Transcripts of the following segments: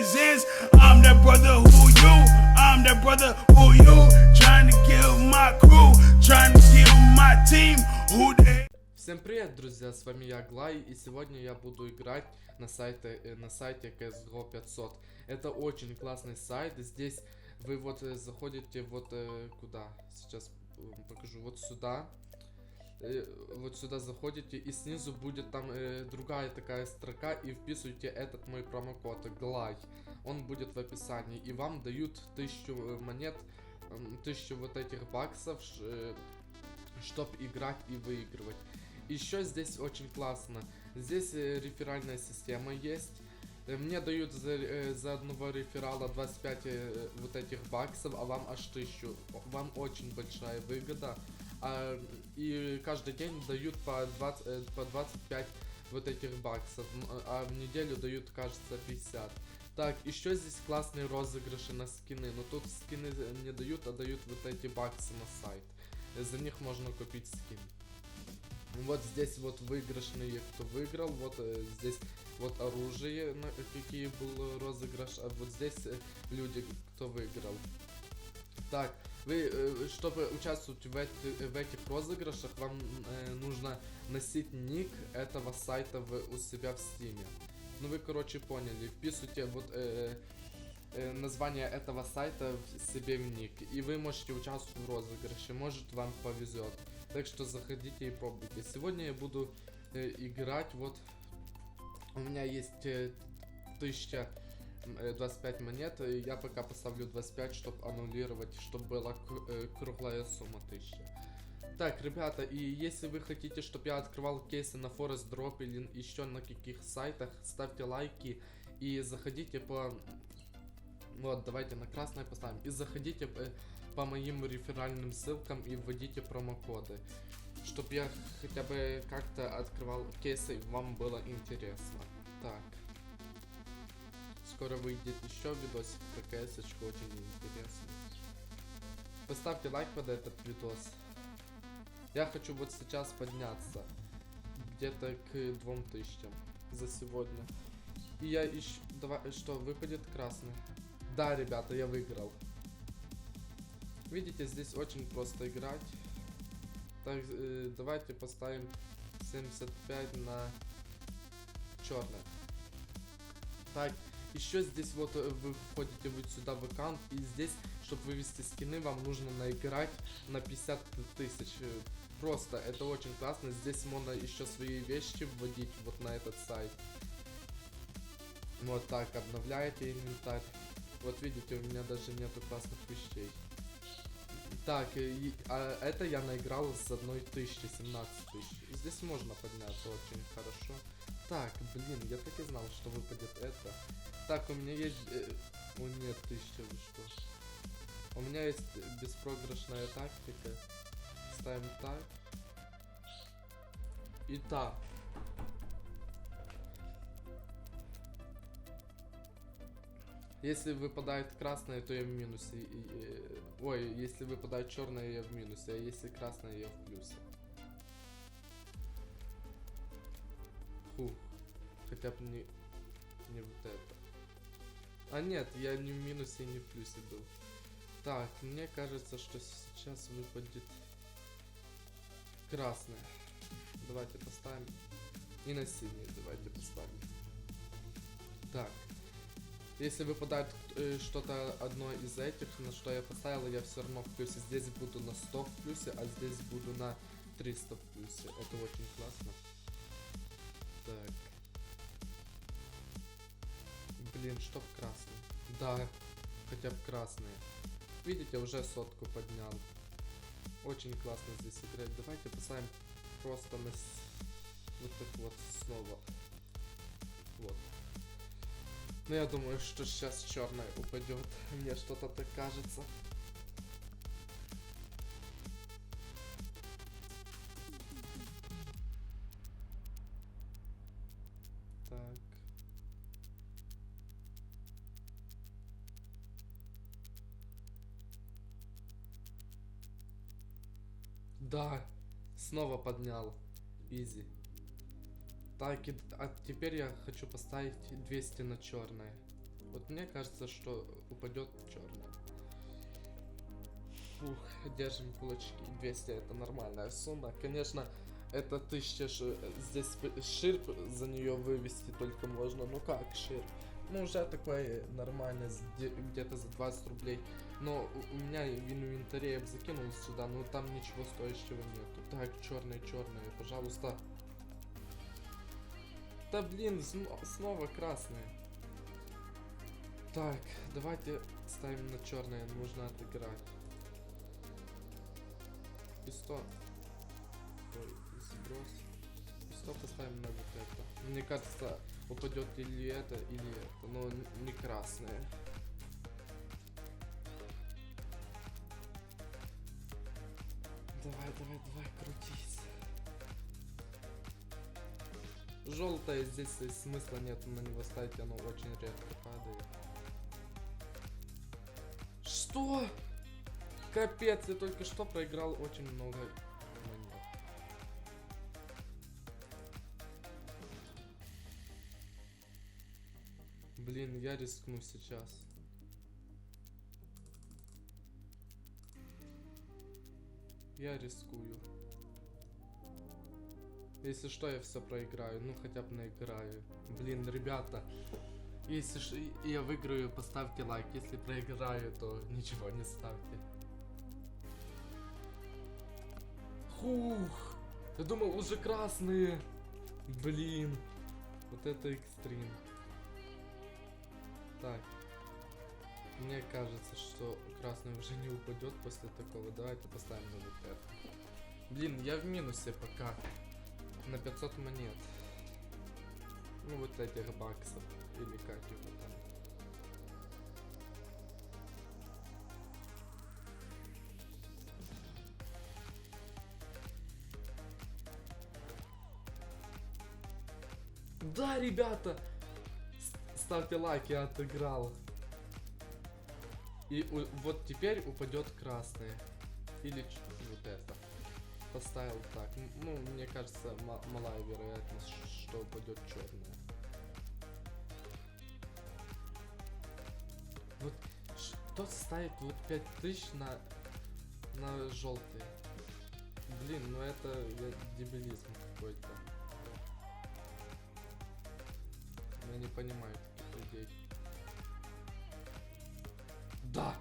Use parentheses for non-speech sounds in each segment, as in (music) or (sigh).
reasons. I'm that brother who you, I'm that brother who you. Trying to kill my crew, trying to kill my team. Who they? Всем привет, друзья, с вами я Глай, и сегодня я буду играть на сайте, э, на сайте CSGO 500. Это очень классный сайт, здесь вы вот э, заходите вот э, куда, сейчас покажу, вот сюда, вот сюда заходите, и снизу будет там э, другая такая строка, и вписывайте этот мой промокод GLAY, он будет в описании, и вам дают тысячу э, монет, тысячу вот этих баксов, чтобы играть и выигрывать. Еще здесь очень классно. Здесь э, реферальная система есть. Э, Мне дают за, э, за одного реферала 25 э, вот этих баксов, а вам аж 1000. Вам очень большая выгода. А, и каждый день дают по, 20, э, по 25 вот этих баксов. М, А в неделю дают, кажется, 50. Так, еще здесь классные розыгрыши на скины. Но тут скины э, не дают, а дают вот эти баксы на сайт. За них можно купить скин. Вот здесь вот выигрышные, кто выиграл. Вот э, здесь вот оружие, на какие был розыгрыш. А вот здесь люди, кто выиграл. Так, вы, э, чтобы участвовать в, эти- в этих розыгрышах, вам э, нужно носить ник этого сайта в- у себя в стиме. Ну вы, короче, поняли. Вписывайте вот э, э, название этого сайта в себе в ник. И вы можете участвовать в розыгрыше. Может вам повезет. Так что заходите и пробуйте. Сегодня я буду э, играть вот... У меня есть э, 1025 монет. и Я пока поставлю 25, чтобы аннулировать, чтобы была э, круглая сумма 1000. Так, ребята, и если вы хотите, чтобы я открывал кейсы на Forest Drop или еще на каких сайтах, ставьте лайки и заходите по... Вот, давайте на красное поставим. И заходите э, по моим реферальным ссылкам и вводите промокоды. Чтобы я хотя бы как-то открывал кейсы, вам было интересно. Так. Скоро выйдет еще видосик про КС, очень интересный. Поставьте лайк под этот видос. Я хочу вот сейчас подняться где-то к 2000 за сегодня. И я ищу... Давай, что, выпадет красный? Да, ребята, я выиграл. Видите, здесь очень просто играть. Так, э, давайте поставим 75 на черное. Так, еще здесь вот э, вы входите вот сюда в аккаунт, и здесь, чтобы вывести скины, вам нужно наиграть на 50 тысяч. Просто, это очень классно. Здесь можно еще свои вещи вводить вот на этот сайт. Вот так, обновляете инвентарь. Вот видите, у меня даже нету классных вещей. Так, э, и- а это я наиграл с одной тысячи, 17 тысяч. Здесь можно подняться очень хорошо. Так, блин, я так и знал, что выпадет это. Так, у меня есть... э, О, нет, тысяча, вы что? У меня есть э, беспроигрышная тактика. Ставим так. И так. Если выпадает красное, то я в минусе. и- и- ой, если выпадает черное, я в минусе, а если красное, я в плюсе. Фу. Хотя бы не, не вот это. А нет, я не в минусе, не в плюсе был. Так, мне кажется, что сейчас выпадет красное. Давайте поставим. И на синий давайте поставим. Так. Если выпадает э, что-то одно из этих, на что я поставил, я все равно в плюсе. Здесь буду на 100 в плюсе, а здесь буду на 300 в плюсе. Это очень классно. Так. Блин, чтоб красный. Да, хотя бы красные. Видите, уже сотку поднял. Очень классно здесь играть. Давайте поставим просто на вот так вот снова. Вот. Ну я думаю, что сейчас черная упадет. (laughs) Мне что-то так кажется. Да, снова поднял. Изи. Так, и, а теперь я хочу поставить 200 на черное. Вот мне кажется, что упадет черный. Фух, держим кулачки. 200 это нормальная сумма. Конечно, это 1000 ш- здесь п- ширп за нее вывести только можно. Ну как ширп? Ну уже такой нормальный, где-то за 20 рублей. Но у, меня в инвентаре я бы закинул сюда, но там ничего стоящего нету. Так, черные, черные, пожалуйста. Да блин, снова красные. Так, давайте ставим на черное, нужно отыграть. И 100. Ой, сброс. И 100 поставим на вот это. Мне кажется, упадет или это, или это, но не красное. Давай, давай, давай, крутись. Желтое здесь смысла нет на него ставить, оно очень редко падает. Что? Капец, я только что проиграл очень много Блин, я рискну сейчас. Я рискую. Если что, я все проиграю. Ну, хотя бы наиграю. Блин, ребята. Если ш- я выиграю, поставьте лайк. Если проиграю, то ничего не ставьте. Хух! Я думал, уже красные. Блин. Вот это экстрим. Так. Мне кажется, что красный уже не упадет после такого. Давайте поставим на это. Блин, я в минусе пока. На 500 монет. Ну вот этих баксов. Или как его там. Да, ребята! Ставьте лайк, я отыграл. И у- вот теперь упадет красный. Или вот это. Поставил так. Ну, мне кажется, ма- малая вероятность, что упадет черная. Вот кто ставит вот 5000 на, на желтый? Блин, ну это я- дебилизм какой-то. Я не понимаю Да!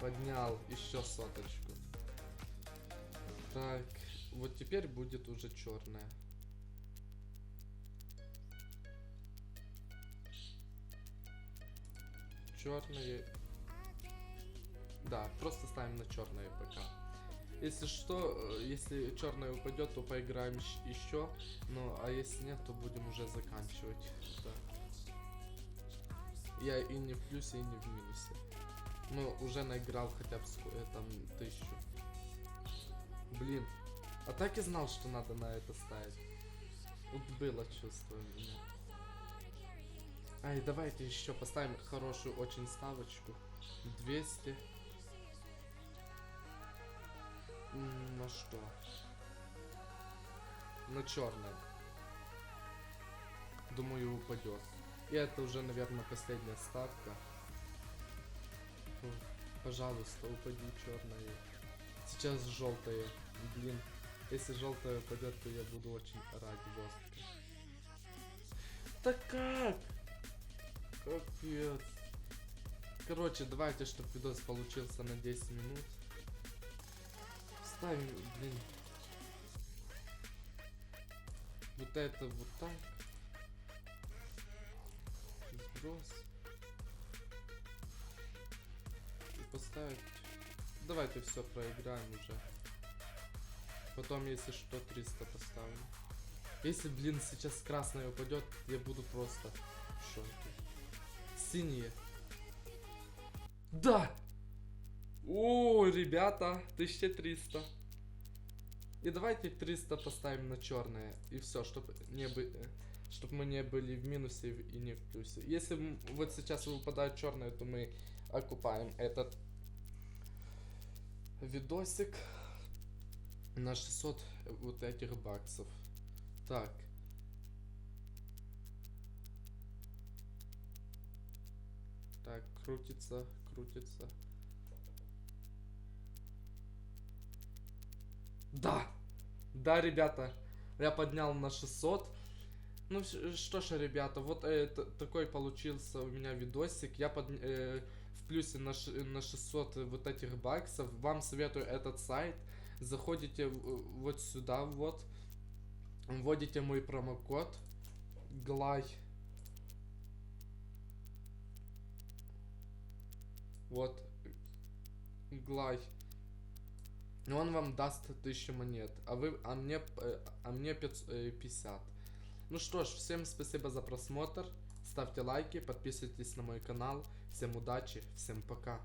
Поднял еще соточку. Так, вот теперь будет уже черная. Черные. Да, просто ставим на черное пока. Если что, э, если черная упадет, то поиграем еще. Ну, а если нет, то будем уже заканчивать. Да. Я и не в плюсе, и не в минусе. Ну, уже наиграл хотя бы э, там тысячу. Блин. А так и знал, что надо на это ставить. Вот было чувство у меня. Ай, давайте еще поставим хорошую очень ставочку. 200. М, На что? На черное. Думаю, упадет. И это уже, наверное, последняя ставка. Пожалуйста, упади черное. Сейчас желтое. Блин, если желтое упадет, то я буду очень рад жестко. Да как? Капец. Короче, давайте, чтобы видос получился на 10 минут. Ставим, блин. Вот это вот так. Сброс. Поставить. Давайте все проиграем уже. Потом, если что, 300 поставим. Если, блин, сейчас красное упадет, я буду просто в шоке. Синие. Да! О, ребята, 1300. И давайте 300 поставим на черное. И все, чтобы не бы, чтобы мы не были в минусе и не в плюсе. Если вот сейчас выпадает черное, то мы окупаем этот видосик на 600 вот этих баксов. Так. Так, крутится, крутится. Да! Да, ребята, я поднял на 600. Ну что ж, ребята, вот э, такой получился у меня видосик. Я под, э, в плюсе на, ш- на 600 вот этих баксов. Вам советую этот сайт. Заходите вот сюда вот. Вводите мой промокод. Глай. Вот. Глай. И он вам даст 1000 монет, а вы, а мне, э, а мне 500, э, 50. Ну что ж, всем спасибо за просмотр, ставьте лайки, подписывайтесь на мой канал, всем удачи, всем пока.